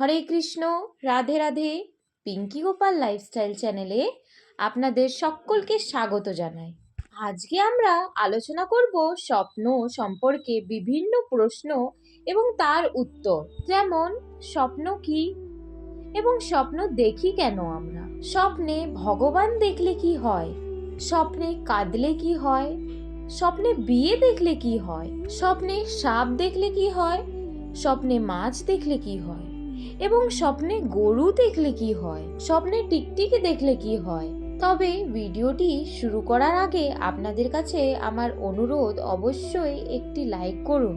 হরে Krishna, Radhe Radhe. Pinky Gopal lifestyle চ্যানেলে আপনাদের সকলকে স্বাগত জানাই। আজকে আমরা আলোচনা করব স্বপ্ন সম্পর্কে বিভিন্ন প্রশ্ন এবং তার উত্তর। যেমন, স্বপ্ন কি? এবং স্বপ্ন দেখি কেন আমরা? স্বপ্নে ভগবান দেখলে কি হয়? স্বপ্নে কাঁদলে কি হয়? স্বপ্নে বিয়ে দেখলে কি হয়? স্বপ্নে সাপ দেখলে কি হয়? স্বপ্নে মাছ দেখলে কি হয়? এবং স্বপ্নে গরু দেখলে কি হয়? স্বপ্নে টিকটিকি দেখলে কি হয়? তবে ভিডিওটি শুরু করার আগে আপনাদের কাছে আমার অনুরোধ অবশ্যই একটি লাইক করুন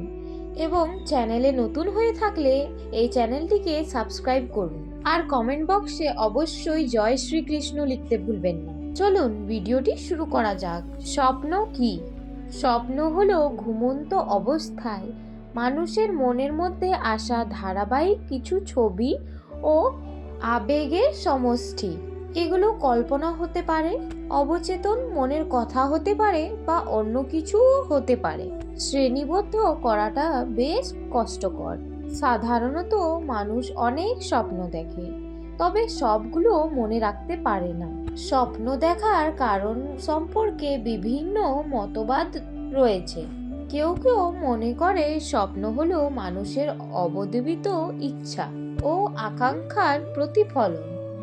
এবং চ্যানেলে নতুন হয়ে থাকলে এই চ্যানেলটিকে সাবস্ক্রাইব করুন। আর কমেন্ট বক্সে অবশ্যই জয় শ্রীকৃষ্ণ লিখতে ভুলবেন না। চলুন ভিডিওটি শুরু করা যাক। স্বপ্ন কি? স্বপ্ন হলো ঘুমন্ত অবস্থায় মানুষের মনের মধ্যে আসা ধারাবাহিক কিছু ছবি ও আবেগের সমষ্টি। এগুলো কল্পনা হতে পারে, অবচেতন মনের কথা হতে পারে বা অন্য কিছুও হতে পারে। শ্রেণীবদ্ধ করাটা বেশ কষ্টকর। সাধারণত মানুষ অনেক স্বপ্ন দেখে, তবে সবগুলো মনে রাখতে পারে না। স্বপ্ন দেখার কারণ সম্পর্কে বিভিন্ন মতবাদ রয়েছে। কেউ কেউ মনে করে স্বপ্ন হলো মানুষের অবদবিত ইচ্ছা ও আকাঙ্ক্ষার প্রতিফলন।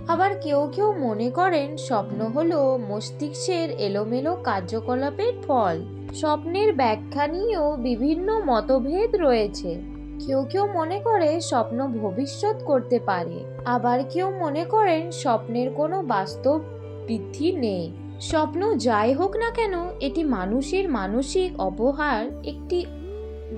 আবার কেউ কেউ মনে করেন স্বপ্ন হলো মস্তিষ্কের এলোমেলো কার্যকলাপের ফল। স্বপ্নের ব্যাখ্যা নিয়েও বিভিন্ন মতভেদ রয়েছে। কেউ কেউ মনে করে স্বপ্ন ভবিষ্যৎ করতে পারে। আবার কেউ মনে করেন স্বপ্নের কোনো বাস্তব বৃদ্ধি নেই। স্বপ্ন যাই হোক না কেন, এটি মানুষের মানসিক অপহার একটি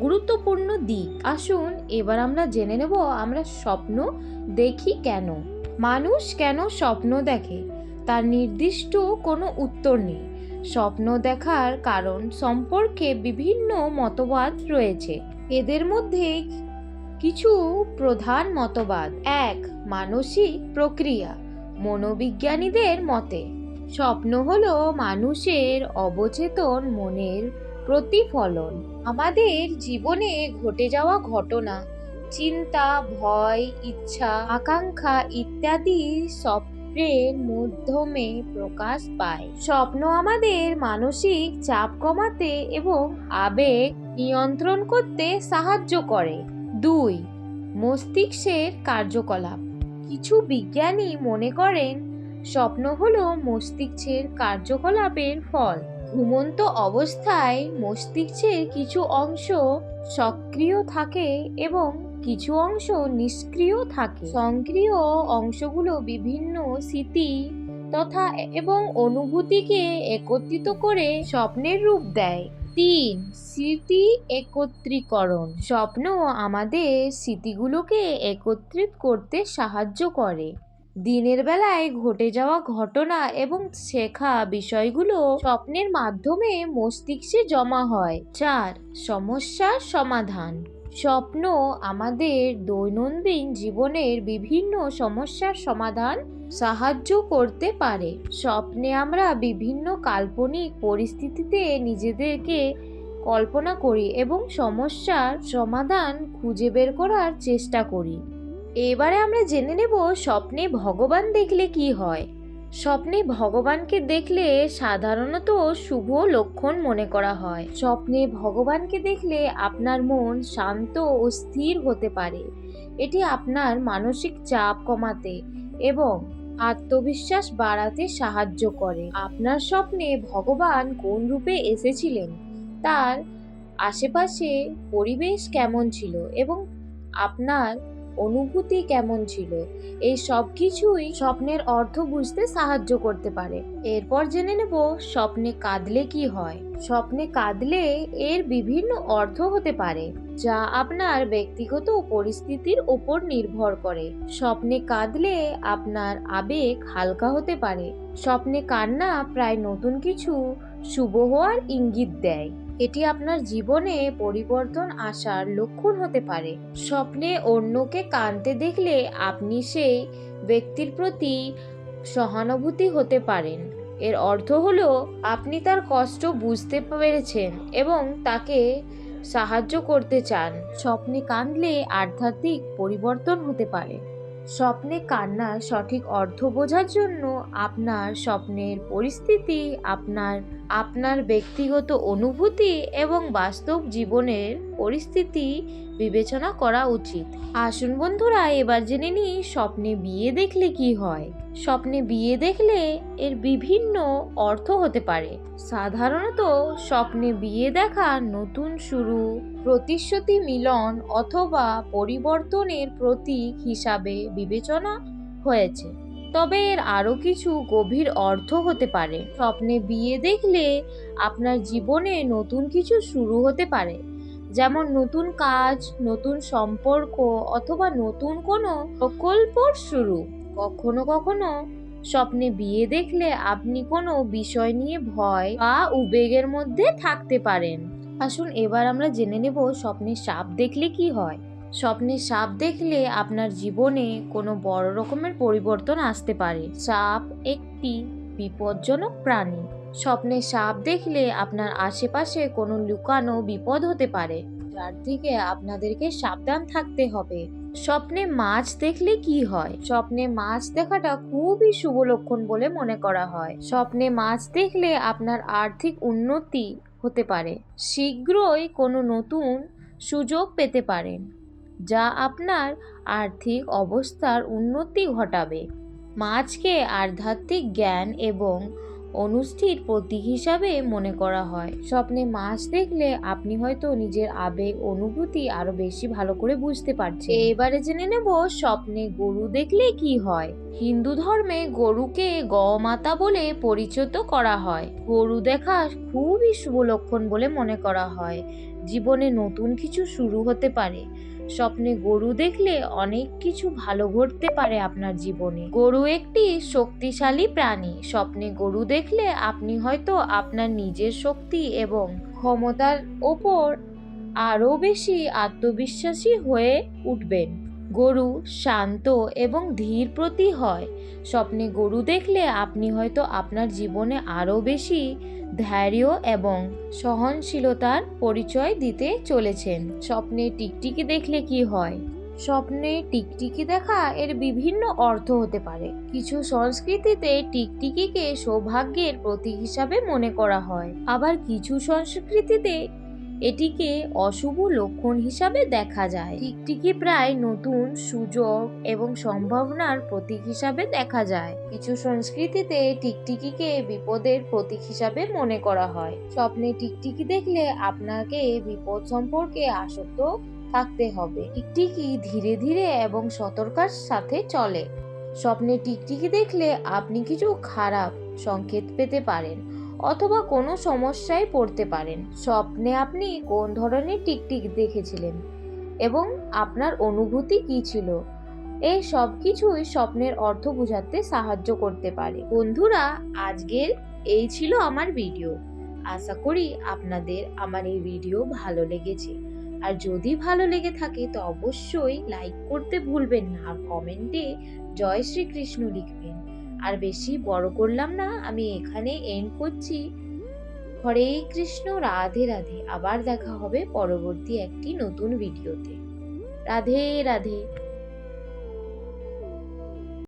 গুরুত্বপূর্ণ দিক। আসুন, এবার আমরা জেনে নেব আমরা স্বপ্ন দেখি কেন? মানুষ কেন স্বপ্ন দেখে? তার নির্দিষ্ট কোনো উত্তর নেই। স্বপ্ন দেখার কারণ সম্পর্কে বিভিন্ন মতবাদ রয়েছে। এদের মধ্যে কিছু প্রধান মতবাদ। এক, মানসিক প্রক্রিয়া। মনোবিজ্ঞানীদের মতে স্বপ্ন হলো মানুষের অবচেতন মনের প্রতিফলন। আমাদের জীবনে ঘটে যাওয়া ঘটনা, চিন্তা, ভয়, ইচ্ছা, আকাঙ্ক্ষা ইত্যাদি স্বপ্নের মাধ্যমে প্রকাশ পায়। স্বপ্ন আমাদের মানসিক চাপ কমাতে এবং আবেগ নিয়ন্ত্রণ করতে সাহায্য করে। দুই, মস্তিষ্কের কার্যকলাপ। কিছু বিজ্ঞানী মনে করেন স্বপ্ন হলো মস্তিষ্কের কার্যকলাপের ফল। ঘুমন্ত অবস্থায় মস্তিষ্কের কিছু অংশ সক্রিয় থাকে এবং কিছু অংশ নিষ্ক্রিয় থাকে। সক্রিয় অংশগুলো বিভিন্ন স্মৃতি তথা এবং অনুভূতিকে একত্রিত করে স্বপ্নের রূপ দেয়। তিন, স্মৃতি একত্রীকরণ। স্বপ্ন আমাদের স্মৃতিগুলোকে একত্রিত করতে সাহায্য করে। দিনের বেলায় ঘটে যাওয়া ঘটনা এবং শেখা বিষয়গুলো স্বপ্নের মাধ্যমে মস্তিষ্কে জমা হয়। চার সমস্যার সমাধান। স্বপ্ন আমাদের দৈনন্দিন জীবনের বিভিন্ন সমস্যার সমাধান সাহায্য করতে পারে। স্বপ্নে আমরা বিভিন্ন কাল্পনিক পরিস্থিতিতে নিজেদেরকে কল্পনা করি এবং সমস্যার সমাধান খুঁজে বের করার চেষ্টা করি। এবারে আমরা জেনে নেব স্বপ্নে ভগবান দেখলে কি হয়। স্বপ্নে ভগবানকে দেখলে সাধারণত শুভ লক্ষণ মনে করা হয়। স্বপ্নে ভগবানকে দেখলে আপনার মন শান্ত ও স্থির হতে পারে। এটি আপনার মানসিক চাপ কমাতে এবং আত্মবিশ্বাস বাড়াতে সাহায্য করে। আপনার স্বপ্নে ভগবান কোন রূপে এসেছিলেন? তার আশেপাশে পরিবেশ কেমন ছিল এবং আপনার অনুভূতি কেমন ছিল? এই সব কিছুই স্বপ্নের অর্থ বুঝতে সাহায্য করতে পারে। এরপর জেনে নেব স্বপ্নে কাঁদলে কি হয়। স্বপ্নে কাঁদলে এর বিভিন্ন অর্থ হতে পারে, যা আপনার ব্যক্তিগত পরিস্থিতির ওপর নির্ভর করে। স্বপ্নে কাঁদলে আপনার আবেগ হালকা হতে পারে। স্বপ্নে কান্না প্রায় নতুন কিছু শুভ হওয়ার ইঙ্গিত দেয়। এটি আপনার জীবনে পরিবর্তন আসার লক্ষণ হতে পারে। স্বপ্নে অন্যকে কাঁদতে দেখলে আপনি সেই ব্যক্তির প্রতি সহানুভূতি হতে পারেন। এর অর্থ হলো, আপনি তার কষ্ট বুঝতে পেরেছেন এবং তাকে সাহায্য করতে চান। স্বপ্নে কাঁদলে আধ্যাত্মিক পরিবর্তন হতে পারে। স্বপ্নে কান্নার সঠিক অর্থ বোঝার জন্য আপনার স্বপ্নের পরিস্থিতি, আপনার আপনার ব্যক্তিগত অনুভূতি এবং বাস্তব জীবনের পরিস্থিতি বিবেচনা করা উচিত। আসুন বন্ধুরা, এবার জেনে নিই স্বপ্নে বিয়ে দেখলে কি হয়। স্বপ্নে বিয়ে দেখলে এর বিভিন্ন অর্থ হতে পারে। সাধারণত স্বপ্নে বিয়ে দেখা নতুন শুরু, প্রতিশ্রুতি মিলন অথবা পরিবর্তনের প্রতীক হিসাবে বিবেচনা হয়েছে। তবে এর আরও কিছু গভীর অর্থ হতে পারে। স্বপ্নে বিয়ে দেখলে আপনার জীবনে নতুন কিছু শুরু হতে পারে। যেমন নতুন কাজ, নতুন সম্পর্ক অথবা নতুন কোনো প্রকল্পর শুরু। কখনো কখনো স্বপ্নে বিয়ে দেখলে আপনি কোনো বিষয় নিয়ে ভয় বা উবেগের মধ্যে থাকতে পারেন। আসুন এবার আমরা জেনে নেব স্বপ্নে সাপ দেখলে কি হয়। স্বপ্নে সাপ দেখলে আপনার জীবনে কোনো বড় রকমের পরিবর্তন আসতে পারে। সাপ একটি বিপজ্জনক প্রাণী। স্বপ্নে সাপ দেখলে আপনার আশেপাশে কোনো লুকানো বিপদ হতে পারে। যার থেকে আপনাদেরকে সাবধান থাকতে হবে। স্বপ্নে মাছ দেখলে কি হয়? স্বপ্নে মাছ দেখাটা খুবই শুভ লক্ষণ বলে মনে করা হয়। স্বপ্নে মাছ দেখলে আপনার আর্থিক উন্নতি হতে পারে। শীঘ্রই কোনো নতুন সুযোগ পেতে পারেন, যা আপনার আর্থিক অবস্থার উন্নতি ঘটাবে। মাছকে আধ্যাত্মিক জ্ঞান এবং অনুষ্ঠির প্রতীক হিসাবে মনে করা হয়। স্বপ্নে মাছ দেখলে আপনি হয়তো নিজের আবেগ, অনুভূতি আরও বেশি ভালো করে বুঝতে পারছেন। এবারে জেনে নেব স্বপ্নে গরু দেখলে কি হয়। হিন্দু ধর্মে গরুকে গমাতা বলে পরিচিত করা হয়। গরু দেখা খুবই শুভ লক্ষণ বলে মনে করা হয়। জীবনে নতুন কিছু শুরু হতে পারে। স্বপ্নে গরু দেখলে অনেক কিছু ভালো ঘটতে পারে আপনার জীবনে। গরু একটি শক্তিশালী প্রাণী। স্বপ্নে গরু দেখলে আপনি হয়তো আপনার নিজের শক্তি এবং ক্ষমতার ওপর আরও বেশি আত্মবিশ্বাসী হয়ে উঠবেন। গরু শান্ত এবং ধীর প্রতি হয়। স্বপ্নে গরু দেখলে আপনি হয়তো আপনার জীবনে আরও বেশি ধৈর্য এবং সহনশীলতার পরিচয় দিতে চলেছেন। স্বপ্নে টিকটিকি দেখলে কি হয়? স্বপ্নে টিকটিকি দেখা এর বিভিন্ন অর্থ হতে পারে। কিছু সংস্কৃতিতে টিকটিকিকে সৌভাগ্যের প্রতীক হিসাবে মনে করা হয়। আবার কিছু সংস্কৃতিতে এটিকে অশুভ লক্ষণ হিসাবে দেখা যায়। টিকটিকি প্রায় নতুন সুযোগ এবং সম্ভাবনার প্রতীক হিসাবে দেখা যায়। কিছু সংস্কৃতিতে টিকটিকিকে বিপদের প্রতীক হিসাবে মনে করা হয়। স্বপ্নে টিকটিকি দেখলে আপনাকে বিপদ সম্পর্কে আসক্ত থাকতে হবে। টিকটিকি ধীরে ধীরে এবং সতর্কার সাথে চলে। স্বপ্নে টিকটিকি দেখলে আপনি কিছু খারাপ সংকেত পেতে পারেন। অথবা কোনো সমস্যায় পড়তে পারেন। স্বপ্নে আপনি কোন ধরনের টিকটিক দেখেছিলেন? এবং আপনার অনুভূতি কী ছিল? এই সব কিছুই স্বপ্নের অর্থ বোঝাতে সাহায্য করতে পারে। বন্ধুরা, আজকের এই ছিল আমার ভিডিও। আশা করি আপনাদের আমার এই ভিডিও ভালো লেগেছে। আর যদি ভালো লেগে থাকে তো অবশ্যই লাইক করতে ভুলবেন না। আর কমেন্টে জয় শ্রীকৃষ্ণ লিখবেন। আর বেশি বড় করলাম না, আমি এখানে এন্ড করছি। হরে কৃষ্ণ, রাধে রাধে। আবার দেখা হবে পরবর্তী একটি নতুন ভিডিওতে রাধে রাধে।